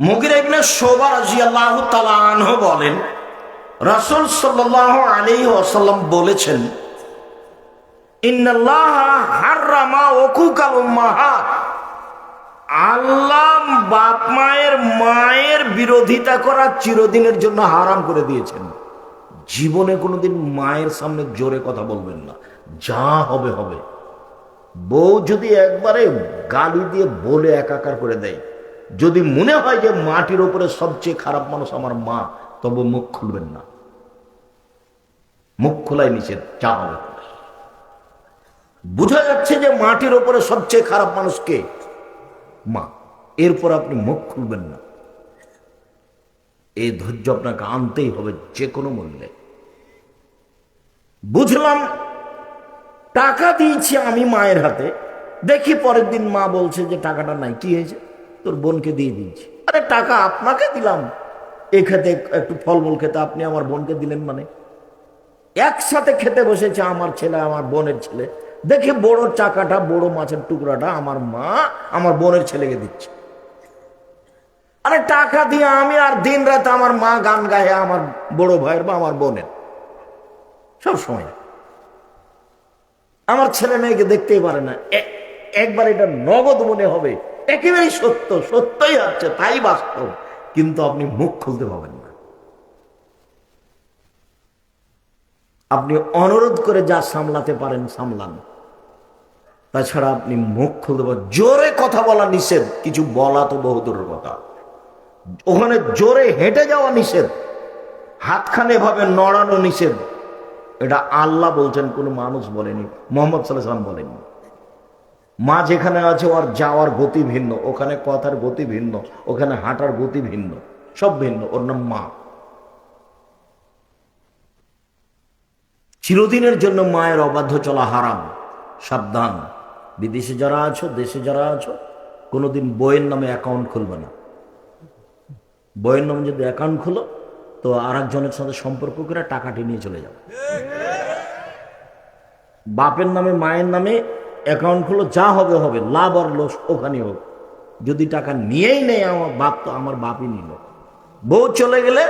মুগির শোভা বলেন, রাসূল সাল্লাল্লাহু আলাইহি ওয়াসাল্লাম বলেছেন বাপ মায়ের মায়ের বিরোধিতা করা চিরদিনের জন্য হারাম করে দিয়েছেন। জীবনে কোনোদিন মায়ের সামনে জোরে কথা বলবেন না। যা হবে হবে। বউ যদি একবারে গালি দিয়ে বলে একাকার করে দেয় যদি মনে হয় যে মাটির ওপরে সবচেয়ে খারাপ মানুষ আমার মা, তবে মুখ খুলবেন না। মুখ খোলাই যা হবে হবে। বোঝা যাচ্ছে যে মাটির ওপরে সবচেয়ে খারাপ মানুষ কে? মা। এরপর আপনি মুখ খুলবেন না। এই ধৈর্য আপনাকে আনতেই হবে যে কোনো মূল্যে। বুঝলাম, টাকা দিয়েছি আমি মায়ের হাতে। দেখি পরের দিন মা বলছে যে টাকাটা নাই, কি হয়েছে? তোর বোনকে দিয়ে দিয়েছি। আরে টাকা আপনাকে দিলাম। এ খেতে একটু ফলমূল খেতে, আপনি আমার বোনকে দিলেন মানে। একসাথে খেতে বসেছে আমার ছেলে, আমার বোনের ছেলে। দেখি বড় চাকাটা, বড় মাছের টুকরাটা আমার মা আমার বোনের ছেলেকে দিচ্ছে। আরে টাকা দিয়ে আমি আর দিন রাত আমার মা গান গায়ে, আমার বড় ভাইয়ের বা আমার বোনের। সব সময়। আমার ছেলে মেয়েকে দেখতেই পারে না। একবার এটা নগদ মনে হবে। একেবারেই সত্য, সত্যই হচ্ছে, তাই বাস্তব। কিন্তু আপনি মুখ খুলতে পাবেন না। আপনি অনুরোধ করে যা সামলাতে পারেন, সামলান। তাছাড়া আপনি মুখ খুলতে পারেন জোরে কথা বলা নিষেধ, কিছু বলা তো বহুদূরের কথা। ওখানে জোরে হেঁটে যাওয়া নিষেধ, হাতখানে এভাবে নড়ানো নিষেধ। এটা আল্লাহ বলছেন, কোনো মানুষ বলেনি, মোহাম্মদ সাল্লাহ সাল্লাম বলেনি মা যেখানে আছে, ওর যাওয়ার গতি ভিন্ন, ওখানে কথার গতি ভিন্ন, ওখানে হাঁটার গতি ভিন্ন, সব ভিন্ন, ওর নাম মা। চিরদিনের জন্য মায়ের অবাধ্য চলা হারাম, সাবধান। বিদেশে যারা আছো, দেশে যারা আছো, কোনোদিন বইয়ের নামে অ্যাকাউন্ট খুলবে না। বইয়ের নামে যদি অ্যাকাউন্ট খুলো, তো আর একজনের সাথে সম্পর্ক করে টাকাটি নিয়ে চলে যাবে। বাপের নামে, মায়ের নামে অ্যাকাউন্ট খুলো, যা হবে হবে। লাভ আর লস ওখানে হোক যদি টাকা নিয়েই নেই আমার বাপ, তো আমার বাপই নিল। বউ চলে গেলে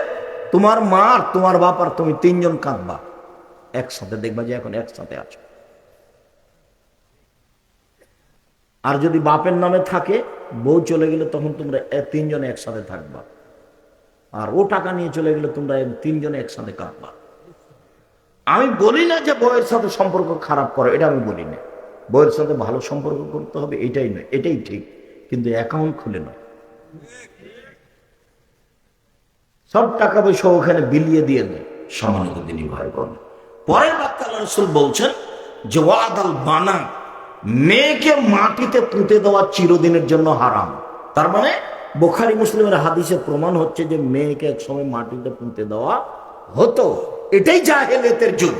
তোমার মা আর তোমার বাপ আর তুমি তিনজন কাঁদবা। একসাথে দেখবা যে এখন একসাথে আছো। আর যদি বাপের নামে থাকে, বউ চলে গেলে তখন তোমরা তিনজনে একসাথে থাকবা। আর ও টাকা নিয়ে চলে গেলে তোমরা তিনজনে একসাথে কাঁদবা। আমি বলি না যে বউয়ের সাথে সম্পর্ক খারাপ করো, এটা আমি বলি না। বউয়ের সাথে ভালো সম্পর্ক করতে হবে, এটাই নয়, এটাই ঠিক, কিন্তু অ্যাকাউন্ট খুলে নয় সব টাকা পয়সা ওখানে বিলিয়ে দিয়ে দেয় সম্মানিত তিনি ভয় করেন পরের বাক্য রসুল বলছেন যে, ওয়াদাল বানা, মেয়েকে মাটিতে পুঁতে দেওয়া চিরদিনের জন্য হারাম। তার মানে বোখারি মুসলিমের হাদিসে প্রমাণ হচ্ছে যে, মেয়েকে এক সময় মাটিতে পুঁতে দেওয়া হতো। এটাই জাহেলিয়তের যুগ।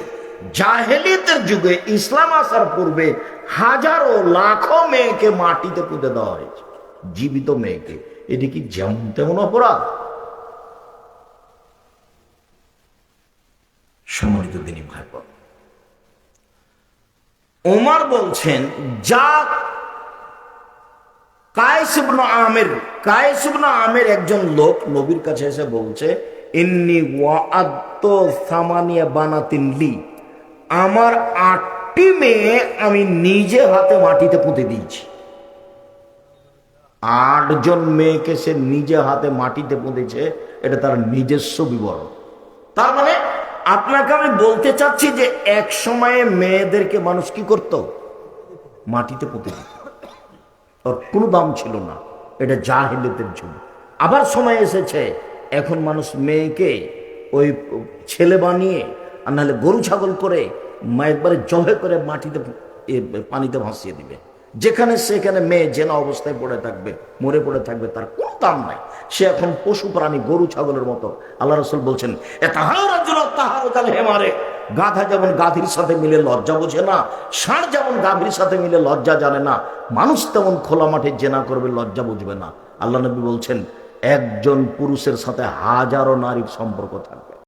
জাহেলিয়তের যুগে ইসলাম আসার পূর্বে হাজারো লাখো মেয়েকে মাটিতে পুঁতে দেওয়া হয়েছে। জীবিত মেয়েকে। এটি কি যেমন তেমন অপরাধ? সম্মানিত তিনি ভাই। ওমর বলছেন, যা কায়েসিবন আমের কায়েসিবন আমের একজন লোক নবীর কাছে এসে বলছে, ইন্নি ওয়াআদ্দ সামানিয়া বানাতিন লি। আমার আটটি মেয়ে আমি নিজে হাতে মাটিতে পুঁতে দিয়েছি। আটজন মেয়েকে সে নিজে হাতে মাটিতে পুঁতেছে, এটা তার নিজস্ব বিবরণ। তার মানে আপনাকে আমি বলতে চাচ্ছি যে এক সময়ে মেয়েদেরকে মানুষ কি করত? মাটিতে পুঁতে দিত। ওর কোনো দাম ছিল না। এটা জাহেলিয়তের জন্য। আবার সময় এসেছে, এখন মানুষ মেয়েকে ওই ছেলে বানিয়ে আর নাহলে গরু ছাগল করে মা একবারে জহে করে মাটিতে পানিতে ভাসিয়ে দিবে। যেখানে সেখানে মেয়ে জেনা অবস্থায় পড়ে থাকবে, মরে পড়ে থাকবে, তার কোনো দাম নাই। সে এখন পশু প্রাণী, গরু, ছাগলের মতো। আল্লাহ রসুল বলছেন গাধা যেমন গাভীর সাথে মিলে লজ্জা বোঝে না, ষাঁড় যেমন গাভীর সাথে মিলে লজ্জা জানে না, মানুষ তেমন খোলা মাঠে জেনা করবে, লজ্জা বুঝবে না। আল্লাহ নবী বলছেন, একজন পুরুষের সাথে হাজারো নারীর সম্পর্ক থাকবে।